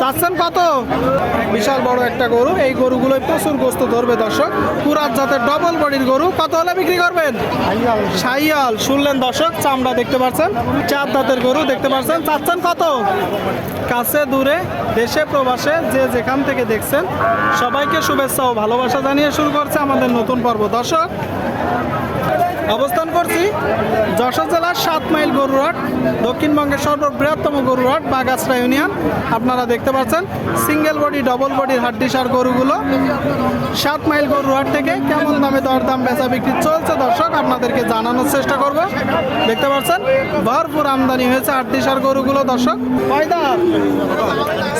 চাচ্ছেন কত? বিশাল বড় একটা গরু। এই গরুগুলোই প্রচুর গোস্ত ধরবে দর্শক। পুরাত জাতের ডবল বডির গরু। কত হলে বিক্রি করবেন? সাইয়াল। শুনলেন দর্শক চামড়া দেখতে পাচ্ছেন। চার দাঁতের গরু দেখতে পাচ্ছেন। চাচ্ছেন কত? কাছে দূরে দেশে প্রবাসে যে যেখান থেকে দেখছেন। সবাইকে শুভেচ্ছা ও ভালোবাসা জানিয়ে শুরু করছে আমাদের নতুন পর্ব। দর্শক অবস্থান করছি যশোর জেলার সাত মাইল গরুরহাট, দক্ষিণবঙ্গের সর্ববৃহত্তম গরুরহাট, বাগাছড়া ইউনিয়ন। আপনারা দেখতে পাচ্ছেন সিঙ্গেল বডি ডবল বডির হাড্ডিসার গরুগুলো। সাত মাইল গরুরহাট থেকে কেমন দামে দরদাম বেচা বিক্রি চলছে দর্শক, আপনাদেরকে জানানোর চেষ্টা করব। দেখতে পাচ্ছেন, ভরপুর আমদানি হয়েছে হাড্ডিসার গরুগুলো দর্শক।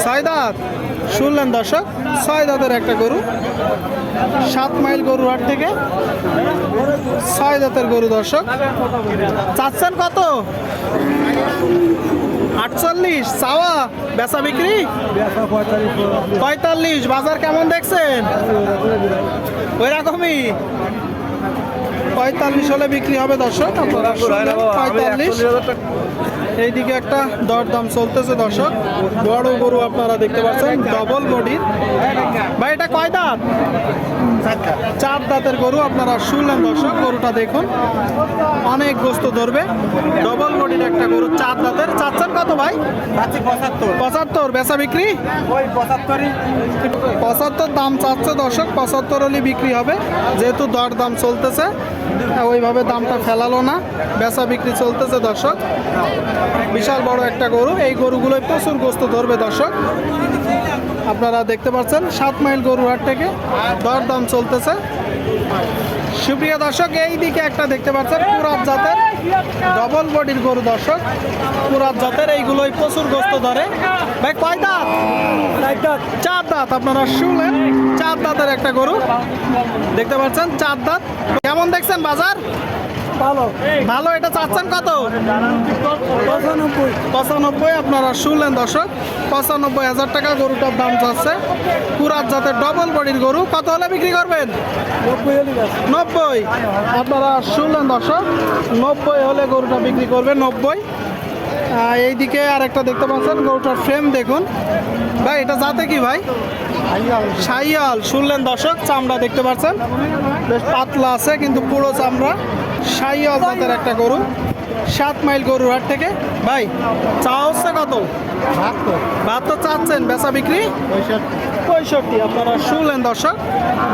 ছয় দাঁত শুনলেন দর্শক, ছয় দাঁতের একটা গরু, সাত মাইল গরুরহাট থেকে ছয় দাঁতের গরু দর্শক। চাচ্ছেন কত? আটচল্লিশ, চাওয়া, বেচা বিক্রি? পঁয়তাল্লিশ, বাজার কেমন দেখছেন? ওই রকমই। পঁয়তাল্লিশ হলে বিক্রি হবে দর্শক পঁয়তাল্লিশ। এইদিকে একটা দরদাম চলতেছে দর্শক। বড় গরু আপনারা দেখতে পাচ্ছেন ডবল বডির ভাই এটা কয় দাঁত? চার দাঁতের গরু আপনারা শুনলেন দর্শক গরুটা দেখুন। অনেক গোস্ত ধরবে। ডবল বডির একটা গরু চার দাঁতের। কত ভাই? পঁচাত্তর। বেচা বিক্রি? পঁচাত্তর দাম চাচ্ছে দর্শক পঁচাত্তর হলে বিক্রি হবে। যেহেতু দর দাম চলতেছে ওইভাবে দামটা ফেলালো না বেচা বিক্রি চলতেছে দর্শক। বিশাল বড় একটা গরু এই গরুগুলোই প্রচুর গোস্ত ধরবে দর্শক। আপনারা দেখতে পাচ্ছেন সাত মাইল গরু গরুহাট থেকে দর দাম চলতেছে। সুপ্রিয় দর্শক এই দিকে একটা দেখতে পাচ্ছেন পুরাত জাতের ডবল বডির গরু দর্শক। পুরাত জাতের এইগুলোই প্রচুর গোস্ত ধরে। ভাই কয় দাঁত। চার দাঁত আপনারা শুনলেন? চার দাঁতের একটা গরু। দেখতে পাচ্ছেন চার দাঁত। কেমন দেখছেন বাজার? ভালো। ভালো এটা চাচ্ছেন কত? পঁচানব্বই। আপনারা শুনলেন দর্শক পঁচানব্বই হাজার টাকা গরুটার দাম চাচ্ছে। পুরাত জাতের ডবল বডির গরু। কত হলে বিক্রি করবেন? নব্বই আপনারা শুনলেন দর্শক নব্বই হলে গরুটা বিক্রি করবে নব্বই। এইদিকে আর একটা দেখতে পাচ্ছেন গরুটার ফ্রেম দেখুন। ভাই এটা যাতে কি ভাই? সাইয়াল। শুনলেন দর্শক চামড়া দেখতে পাচ্ছেন। বেশ পাতলা আছে কিন্তু পুরো চামড়া। সাইয়াল জাতের একটা গরু সাত মাইল গরুর হাট থেকে। ভাই চা হচ্ছে কত? বাহাত্তর। চাচ্ছেন বেচা বিক্রি? পঁয়ষট্টি। আপনারা শুনলেন দর্শক।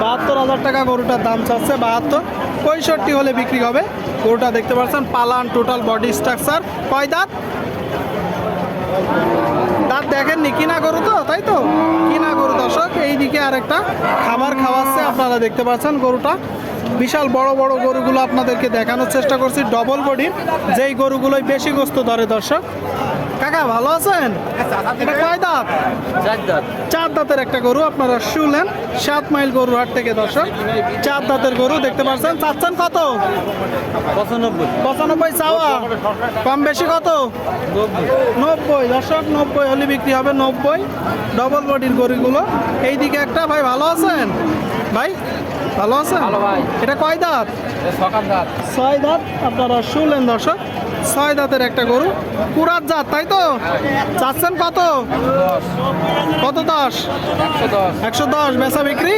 বাহাত্তর হাজার টাকা গরুটার দাম চাচ্ছে বাহাত্তর। পঁয়ষট্টি হলে বিক্রি হবে। গরুটা দেখতে পাচ্ছেন পালান টোটাল বডি স্ট্রাকচার কয় দাঁত? দাঁত দেখেননি কিনা গরু তো তাই তো? কিনা গরু দর্শক এইদিকে আর একটা খাবার খাওয়াচ্ছে আপনারা দেখতে পাচ্ছেন গরুটা। বিশাল বড় বড় গরুগুলো আপনাদেরকে দেখানোর চেষ্টা করছি। ডবল বডি যেই গরুগুলোই বেশি গোস্ত ধরে দর্শক। কাকা ভালো আছেন? এটা কয় দাঁত? চার দাঁতের একটা গরু আপনারা শুনলেন সাত মাইল গরু হাট থেকে দর্শক চার দাঁতের গরু দেখতে পাচ্ছেন। চাচ্ছেন কত? পঁচানব্বই। চাওয়া। কম বেশি কত? নব্বই। দর্শক নব্বই হলে বিক্রি হবে নব্বই। ডবল বডির গরুগুলো। এইদিকে একটা ভাই ভালো আছেন? ভাই ভালো আছেন? ভালো ভাই। এটা কয় দাঁত। ছয় দাঁত আপনারা শুনলেন দর্শক। ছয় দাঁতের একটা গরু। কুরাত জাত তাই তো? চাচ্ছেন কত? কত দশ? একশো দশ। বেচা বিক্রি?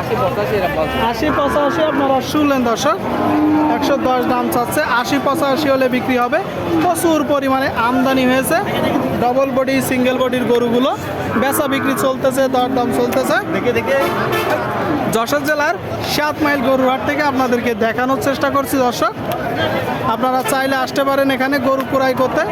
আশি পঁচাশি এরকম আশি পঁচাশি আপনারা শুনলেন দর্শক। একশো দশ দাম চাচ্ছে আশি পঁচাশি হলে বিক্রি হবে। প্রচুর পরিমাণে আমদানি হয়েছে। ডবল বডি সিঙ্গেল বডির গরুগুলো। বেচা বিক্রি চলতেছে দরদাম চলতেছে। দেখে দেখে। যশোর জেলার সাত মাইল গরুহাট থেকে আপনাদেরকে দেখানোর চেষ্টা করছি দর্শক। আপনারা চাইলে আসতে পারেন এখানে গরু ক্রয় করতে।